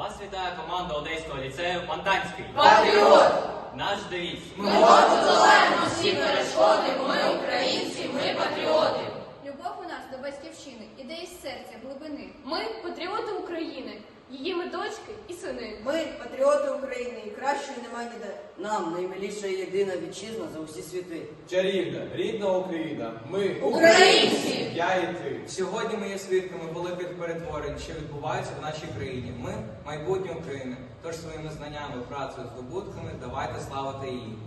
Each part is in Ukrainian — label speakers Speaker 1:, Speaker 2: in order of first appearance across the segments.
Speaker 1: Вас вітає команда Одеського ліцею Монтанський.
Speaker 2: Патріот!
Speaker 1: Наш девіз.
Speaker 2: Ми подолаємо всі перешкоди, ми українці, ми патріоти.
Speaker 3: До батьківщини іде із серця, глибини.
Speaker 4: Ми патріоти України, її ми дочки і сини.
Speaker 5: Ми патріоти України і кращої нема ніде.
Speaker 6: Нам наймиліша і єдина вітчизна за усі світи.
Speaker 7: Чарівна, рідна Україна. Ми
Speaker 2: Українці!
Speaker 7: Я і ти.
Speaker 8: Сьогодні ми є свідками великих перетворень, що відбуваються в нашій країні. Ми майбутнє України. Тож своїми знаннями, працею, здобутками давайте славити її.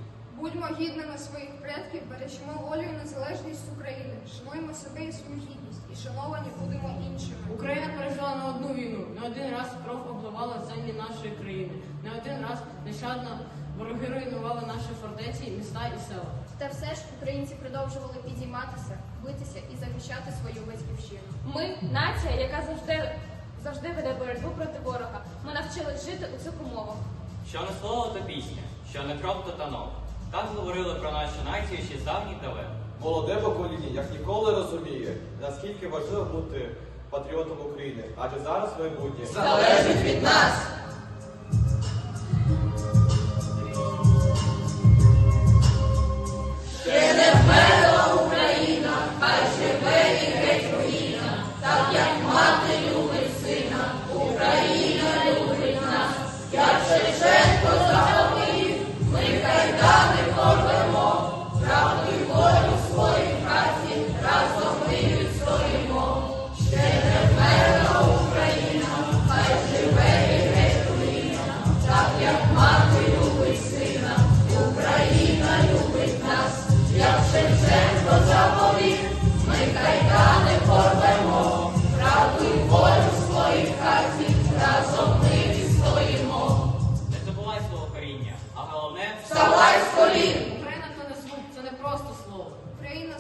Speaker 3: Будьмо гідними своїх предків, бережемо волю і незалежність України, шануємо себе і свою гідність, і шановані будемо іншими.
Speaker 9: Україна пережила не одну війну, не один раз кров обливала землі нашої країни, не один раз нещадно вороги руйнували наші фортеці, міста і села.
Speaker 3: Та все ж українці продовжували підійматися, битися і захищати свою батьківщину.
Speaker 4: Ми нація, яка завжди завжди веде боротьбу проти ворога. Ми навчились жити у цих умовах.
Speaker 1: Що не слово, то пісня, що не кров, то танок. Так говорили про нашу націю ще з давніх давен.
Speaker 7: Молоде покоління як ніколи розуміє, наскільки важливо бути патріотом України, адже зараз майбутнє
Speaker 2: Залежить від нас!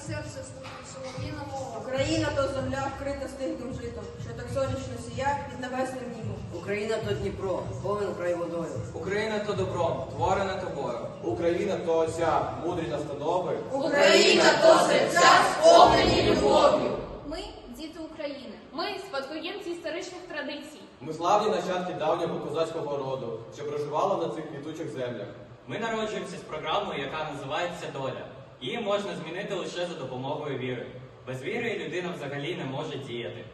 Speaker 3: Серце слухає солов'їна мова.
Speaker 5: Україна то земля вкрита стиглим житом, що так сонячно сія під небесним небом.
Speaker 6: Україна то Дніпро, повен край водою.
Speaker 8: Україна то добро, творене тобою.
Speaker 7: Україна то оця мудрі настанови.
Speaker 2: Україна то серця сповнені любов'ю.
Speaker 3: Ми діти України.
Speaker 4: Ми спадкоємці історичних традицій.
Speaker 7: Ми славні нащадки давнього козацького роду, що проживали на цих квітучих землях.
Speaker 1: ми народжуємося з програмою, яка називається доля. Її можна змінити лише за допомогою віри. Без віри людина взагалі не може діяти.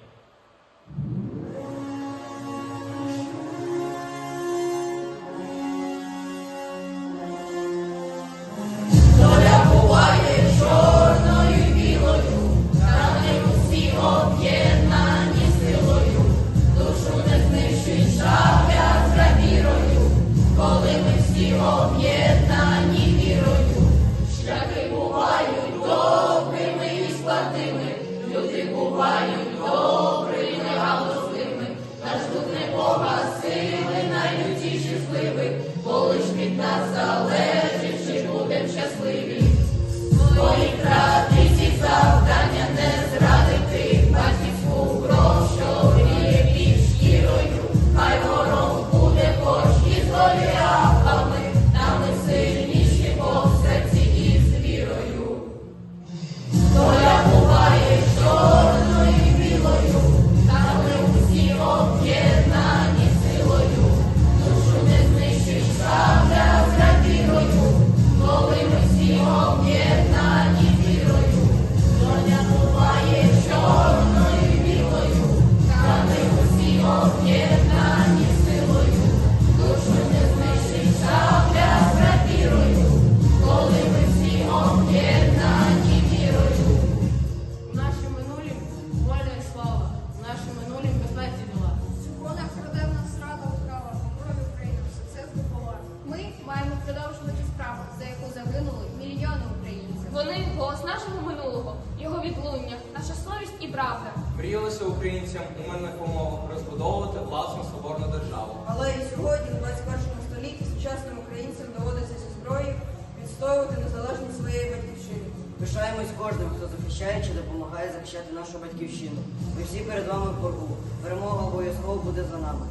Speaker 4: Вони голос нашого минулого, його відлуння, наша совість і правда.
Speaker 8: Мріялося українцям у мирних умовах розбудовувати власну соборну державу.
Speaker 5: Але і сьогодні, в 21 столітті, сучасним українцям доводиться зі зброєю відстоювати незалежність своєї батьківщини.
Speaker 6: Пишаємось кожним, хто захищає чи допомагає захищати нашу батьківщину. Ми всі перед вами в боргу. Перемога обов'язково буде за нами.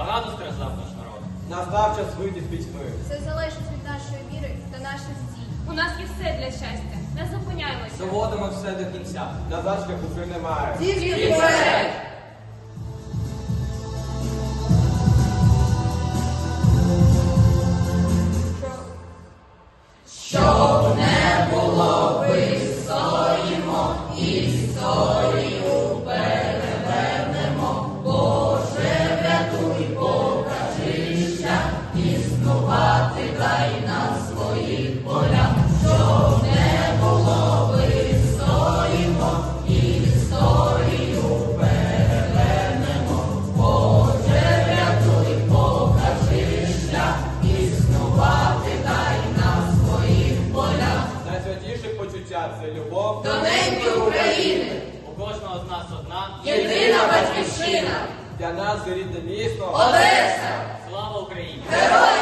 Speaker 1: Багато страждав наш народ.
Speaker 7: Настав час вийти з пітьми.
Speaker 3: Це залежить від нашої віри та наших дій.
Speaker 4: У нас є все для щастя. Не зупиняємося.
Speaker 8: Доводимо все до кінця.
Speaker 7: Назад шляху вже немає.
Speaker 5: Тільки вперед!
Speaker 2: єдина батьківщина.
Speaker 7: Для нас рідне місто
Speaker 2: Одеса. Слава Україні! Героям!